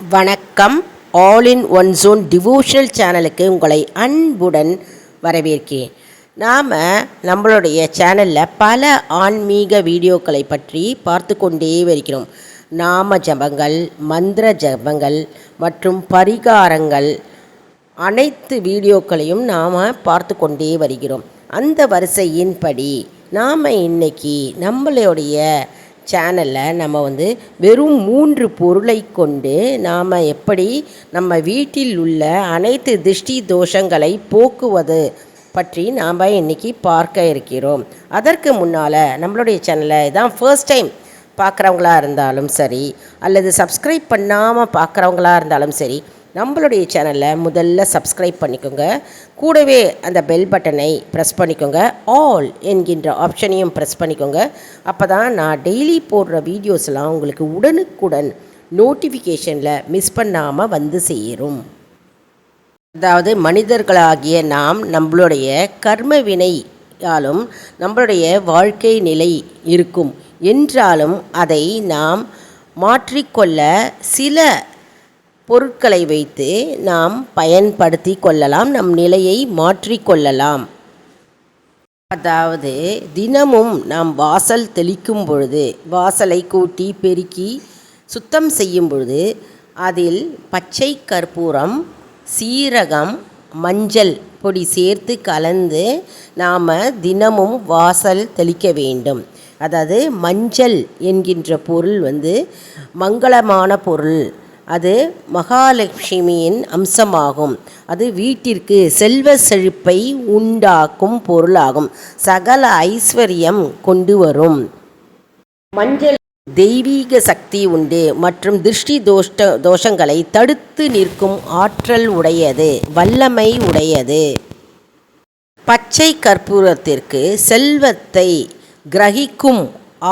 வணக்கம். All in one zone devotional சேனலுக்கு உங்களை அன்புடன் வரவேற்கிறேன். நாம் நம்மளுடைய சேனலில் பல ஆன்மீக வீடியோக்களை பற்றி பார்த்து கொண்டே வருகிறோம். நாம ஜபங்கள் மந்திர ஜபங்கள் மற்றும் பரிகாரங்கள் அனைத்து வீடியோக்களையும் நாம் பார்த்து கொண்டே வருகிறோம். அந்த வரிசையின்படி நாம் இன்னைக்கு நம்மளுடைய சேனலில் நம்ம வந்து வெறும் மூன்று பொருளை கொண்டு நாம் எப்படி நம்ம வீட்டில் உள்ள அனைத்து திருஷ்டி தோஷங்களை போக்குவது பற்றி நாம் இன்றைக்கி பார்க்க இருக்கிறோம். அதற்கு முன்னால் நம்மளுடைய சேனலை இதான் ஃபர்ஸ்ட் டைம் பார்க்குறவங்களா இருந்தாலும் சரி அல்லது சப்ஸ்கிரைப் பண்ணாமல் பார்க்குறவங்களா இருந்தாலும் சரி நம்மளுடைய சேனலை முதல்ல சப்ஸ்கிரைப் பண்ணிக்கோங்க. கூடவே அந்த பெல் பட்டனை ப்ரெஸ் பண்ணிக்கோங்க. ஆல் என்கின்ற ஆப்ஷனையும் ப்ரெஸ் பண்ணிக்கோங்க. அப்போ தான் நான் டெய்லி போடுற வீடியோஸ்லாம் உங்களுக்கு உடனுக்குடன் நோட்டிஃபிகேஷனில் மிஸ் பண்ணாமல் வந்து சேரும். அதாவது மனிதர்களாகிய நாம் நம்மளுடைய கர்ம வினையாலும் நம்மளுடைய வாழ்க்கை நிலை இருக்கும் என்றாலும் அதை நாம் மாற்றிக்கொள்ள சில பொருட்களை வைத்து நாம் பயன்படுத்தி கொள்ளலாம் நம் நிலையை மாற்றிக்கொள்ளலாம் அதாவது தினமும் நாம் வாசல் தெளிக்கும் பொழுது வாசலை கூட்டி பெருக்கி சுத்தம் செய்யும் பொழுது அதில் பச்சை கற்பூரம் சீரகம் மஞ்சள் பொடி சேர்த்து கலந்து நாம் தினமும் வாசல் தெளிக்க வேண்டும். அதாவது மஞ்சள் என்கின்ற பொருள் வந்து மங்களமான பொருள். அது மகாலட்சுமியின் அம்சமாகும். அது வீட்டிற்கு செல்வ செழிப்பை உண்டாக்கும் பொருளாகும். சகல ஐஸ்வர்யம் கொண்டு வரும். மஞ்சள் தெய்வீக சக்தி உண்டு. மற்றும் திருஷ்டி தோஷ்ட தோஷங்களை தடுத்து நிற்கும் ஆற்றல் உடையது வல்லமை உடையது. பச்சை கற்பூரத்திற்கு செல்வத்தை கிரகிக்கும்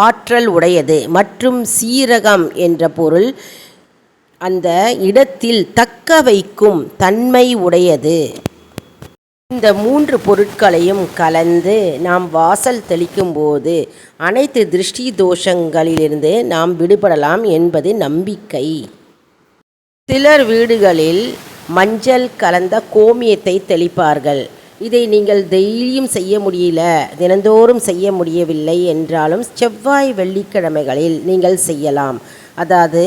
ஆற்றல் உடையது. மற்றும் சீரகம் என்ற பொருள் அந்த இடத்தில் தக்க வைக்கும் தன்மை உடையது. இந்த மூன்று பொருட்களையும் கலந்து நாம் வாசல் தெளிக்கும் போது அனைத்து திருஷ்டி தோஷங்களிலிருந்து நாம் விடுபடலாம் என்பது நம்பிக்கை. சிலர் வீடுகளில் மஞ்சள் கலந்த கோமியத்தை தெளிப்பார்கள். இதை நீங்கள் டெய்லியும் செய்ய முடியல தினந்தோறும் செய்ய முடியவில்லை என்றாலும் செவ்வாய் வெள்ளிக்கிழமைகளில் நீங்கள் செய்யலாம். அதாவது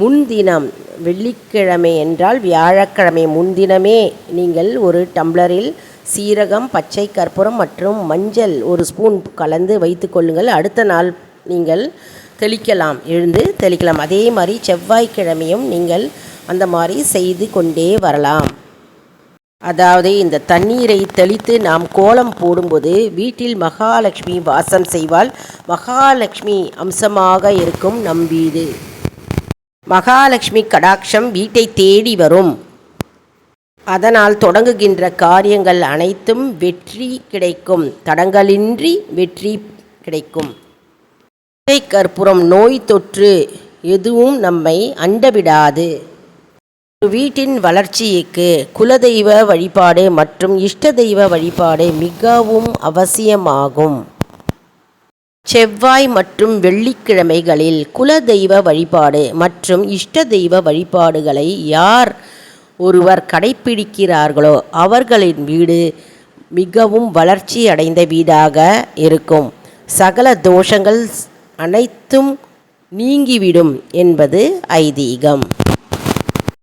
முன்தினம் வெள்ளிக்கிழமை என்றால் வியாழக்கிழமை முன்தினமே நீங்கள் ஒரு டம்ளரில் சீரகம் பச்சை கற்பூரம் மற்றும் மஞ்சள் ஒரு ஸ்பூன் கலந்து வைத்து கொள்ளுங்கள். அடுத்த நாள் நீங்கள் தெளிக்கலாம் எழுந்து தெளிக்கலாம். அதே மாதிரி செவ்வாய்க்கிழமையும் நீங்கள் அந்த மாதிரி செய்து கொண்டே வரலாம். அதாவது இந்த தண்ணீரை தெளித்து நாம் கோலம் போடும்போது வீட்டில் மகாலட்சுமி வாசம் செய்வால் மகாலட்சுமி அம்சமாக இருக்கும் நம் வீடு. மகாலட்சுமி கடாட்சம் வீட்டை தேடி வரும். அதனால் தொடங்குகின்ற காரியங்கள் அனைத்தும் வெற்றி கிடைக்கும். தடங்களின்றி வெற்றி கிடைக்கும். கற்புறம் நோய் தொற்று எதுவும் நம்மை அண்டவிடாது. வீட்டின் வளர்ச்சிக்கு குலதெய்வ வழிபாடு மற்றும் இஷ்ட தெய்வ வழிபாடு மிகவும் அவசியமாகும். செவ்வாய் மற்றும் வெள்ளிக்கிழமைகளில் குல தெய்வ வழிபாடு மற்றும் இஷ்ட தெய்வ வழிபாடுகளை யார் ஒருவர் கடைப்பிடிக்கிறார்களோ அவர்களின் வீடு மிகவும் வளர்ச்சி அடைந்த வீடாக இருக்கும். சகல தோஷங்கள் அனைத்தும் நீங்கிவிடும் என்பது ஐதீகம்.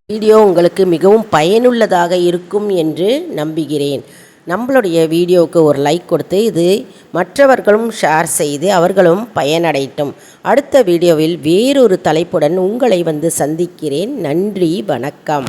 வீடியோ உங்களுக்கு மிகவும் பயனுள்ளதாக இருக்கும் என்று நம்புகிறேன். நம்மளுடைய வீடியோவுக்கு ஒரு லைக் கொடுத்து இது மற்றவர்களும் ஷேர் செய்து அவர்களும் பயனடையட்டும். அடுத்த வீடியோவில் வேறொரு தலைப்புடன் உங்களை வந்து சந்திக்கிறேன். நன்றி வணக்கம்.